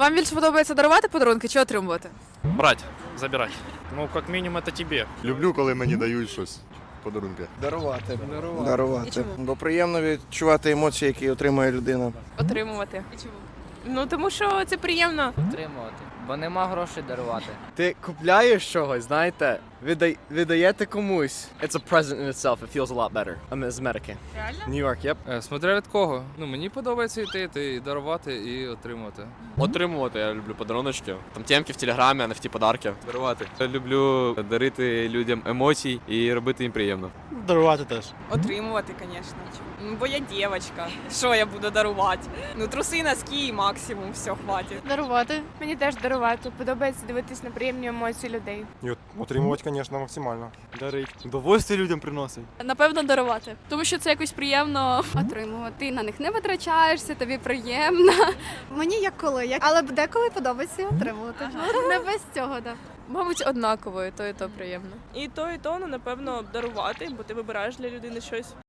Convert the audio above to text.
Вам більше подобається дарувати подарунки чи отримувати? Брать, забирать. Ну, как мінімум, це тобі. Люблю, коли мені дають щось. Подарунки. Дарувати. І Дарувати. чому? Бо приємно відчувати емоції, які отримує людина. Отримувати. І чому? Ну тому що це приємно. Отримувати. Бо нема грошей дарувати. Ти купляєш чогось, знаєте, віддай, віддаєте комусь. It's a present in itself. It feels a lot better. I'm з Америки. Реально? New York, yep. Е, Смотря від кого. Ну мені подобається йти, йти і дарувати, і отримувати. Отримувати я люблю подаруночки. Там темки в телеграмі, NFT подарки. Дарувати. Я люблю дарити людям емоцій і робити їм приємно. Дарувати теж. Отримувати, звісно. Ну бо я дівчинка. Що я буду дарувати? Ну труси, носки і максимум, все, хватить. Дарувати. Мені теж дарувати. Подобається дивитись на приємні емоції людей. І от отримувати, звісно, максимально. Дарить. Довольство людям приносить. Напевно, дарувати. Тому що це якось приємно. Отримувати. Ти на них не витрачаєшся, тобі приємно. Мені як коли, як... але деколи подобається отримувати. Ага. Не без цього, да. Мабуть, однаково, і то і то приємно. І то, і то, ну напевно, дарувати, бо ти вибираєш для людини щось.